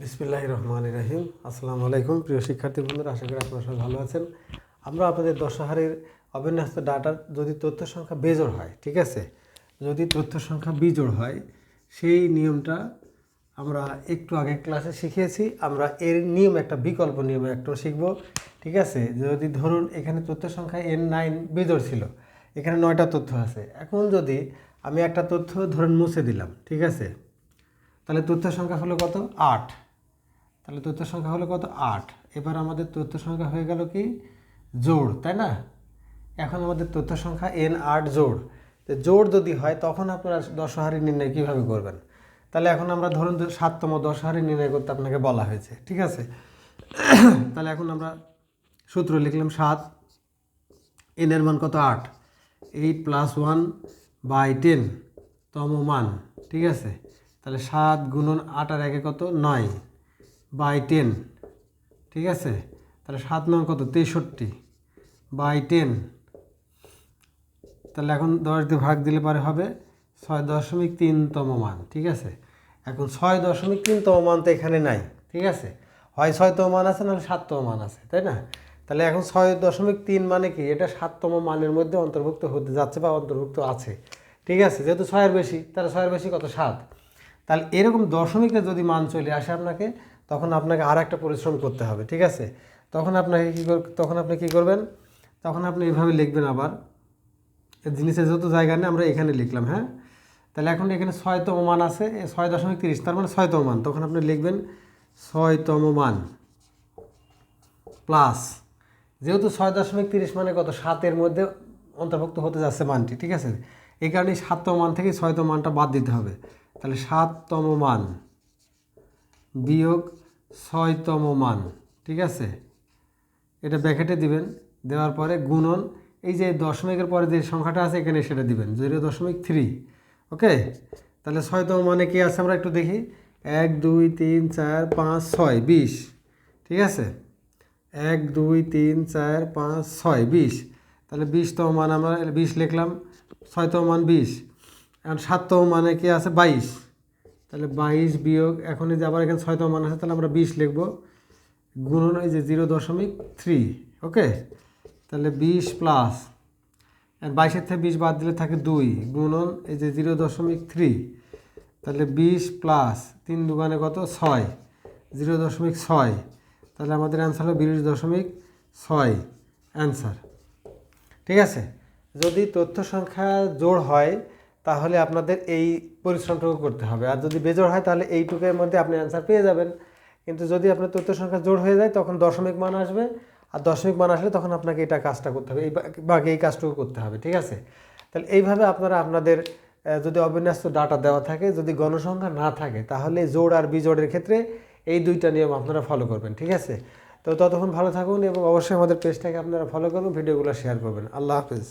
বিসমিল্লাহ রহমান রাহিম। আসসালামু আলাইকুম প্রিয় শিক্ষার্থী বন্ধুরা, আশা করি আপনারা সবাই ভালো আছেন। আমরা আপনাদের দশহারের অবিন্যস্ত ডাটার যদি তথ্য সংখ্যা বেজোড় হয়, ঠিক আছে? যদি তথ্য সংখ্যা বিজোড় হয়, সেই নিয়মটা আমরা একটু আগে ক্লাসে শিখিয়েছি। আমরা এর নিয়ম একটা বিকল্প নিয়ম একটা শিখব, ঠিক আছে? যদি ধরুন এখানে তথ্য সংখ্যা এন নাইন বেজোড় ছিল, এখানে নয়টা তথ্য আছে। এখন যদি আমি একটা তথ্য ধরুন মুছে দিলাম, ঠিক আছে? তাহলে তথ্য সংখ্যা হলো কত? আট। তাহলে তথ্য সংখ্যা হলো কত? আট। এবার আমাদের তথ্য সংখ্যা হয়ে গেল কি? জোড়, তাই না? এখন আমাদের তথ্য সংখ্যা এন আট জোড়। তো জোড় যদি হয়, তখন আপনারা দশহারি নির্ণয় কীভাবে করবেন? তাহলে এখন আমরা ধরুন সাততম দশহারি নির্ণয় করতে আপনাকে বলা হয়েছে, ঠিক আছে? তাহলে এখন আমরা সূত্র লিখলাম সাত। এনের মান কত? আট। Eight plus one by ten, তম মান, ঠিক আছে? তাহলে সাত গুণন আট আর একে কত? নয়। By ten. ঠিক আছে? তাহলে সাত নয় কত? তেষট্টি। By ten. তাহলে এখন দশ দিয়ে ভাগ দিলে পরে হবে ছয় দশমিক তিনতম মান। ঠিক আছে? এখন ছয় দশমিক তিনতম মান তো এখানে নাই। ঠিক আছে? হয় ছয়তম মান আছে, নাহলে সাততম মান আছে, তাই না? তাহলে এখন ছয় দশমিক তিন মানে কি? এটা সাততম মানের মধ্যে অন্তর্ভুক্ত হতে যাচ্ছে বা অন্তর্ভুক্ত আছে। ঠিক আছে? যেহেতু ছয়ের বেশি, তাহলে ছয়ের বেশি কত? সাত। তাহলে এরকম দশমিকে যদি মান চলে আসে আপনাকে, তখন আপনাকে আর একটা পরিশ্রম করতে হবে, ঠিক আছে? তখন আপনাকে কী কর, তখন আপনি কী করবেন? তখন আপনি এভাবে লিখবেন আবার। জিনিসের যত জায়গা নেই, আমরা এখানে লিখলাম হ্যাঁ? তাহলে এখন এখানে ছয়তম মান আছে ছয় দশমিক তিরিশ, তার মানে ছয়তম মান। তখন আপনি লিখবেন ছয়তম মান প্লাস। যেহেতু ছয় দশমিক তিরিশ মানে কত? সাতের মধ্যে অন্তর্ভুক্ত হতে যাচ্ছে মানটি, ঠিক আছে? এই কারণে সাততম মান থেকে ছয়তম মানটা বাদ দিতে হবে। তাহলে সাততম মান বিয়োগ ছয়তম মান, ঠিক আছে? এটা ব্যাকেটে দিবেন, দেওয়ার পরে গুণন, এই যে দশমিকের পরে যে সংখ্যাটা আছে এখানে সেটা দিবেন, জিরো দশমিক থ্রি, ওকে? তাহলে ছয়তম মানে কি আছে আমরা একটু দেখি, এক, দুই, তিন, চার, পাঁচ, ছয়, বিশ, ঠিক আছে? এক, দুই, তিন, চার, পাঁচ, ছয়, বিশ, তাহলে বিশতম মান আমরা বিশ লিখলাম, ছয়তম মান বিশ এখন সাততম মানে কি আছে? বাইশ। তাহলে বাইশ বিয়োগ এখন যে আবার এখানে ছয়তম মান আছে, তাহলে আমরা বিশ লিখব। গুণন এই যে জিরো দশমিক থ্রি, ওকে? তাহলে বিশ প্লাস বাইশের থেকে বিশ বাদ দিলে থাকে দুই। গুণন এই যে জিরো দশমিক থ্রি, তাহলে বিশ প্লাস তিন দোকানে কত? ছয়। জিরো দশমিক ছয়। তাহলে আমাদের অ্যান্সার হলো বিশ দশমিক ছয়। অ্যান্সার ঠিক আছে? যদি তথ্য সংখ্যা জোড় হয় তাহলে আপনাদের এই পরিশ্রমটুকু করতে হবে। আর যদি বেজোড় হয়, তাহলে এইটুকুর মধ্যে আপনি অ্যান্সার পেয়ে যাবেন। কিন্তু যদি আপনার তথ্য সংখ্যা জোড় হয়ে যায়, তখন দশমিক মান আসবে। আর দশমিক মান আসলে তখন আপনাকে এটা কাজটা করতে হবে। এই বাকি এই কাজটুকু করতে হবে, ঠিক আছে? তাহলে এইভাবে আপনারা আপনাদের যদি অবিন্যস্ত ডাটা দেওয়া থাকে, যদি গণসংখ্যা না থাকে, তাহলে জোড় আর বিজোড়ের ক্ষেত্রে এই দুইটা নিয়ম আপনারা ফলো করবেন, ঠিক আছে? তো ততক্ষণ ভালো থাকুন এবং অবশ্যই আমাদের পেজটাকে আপনারা ফলো করবেন ভিডিওগুলো শেয়ার করবেন। আল্লাহ হাফিজ।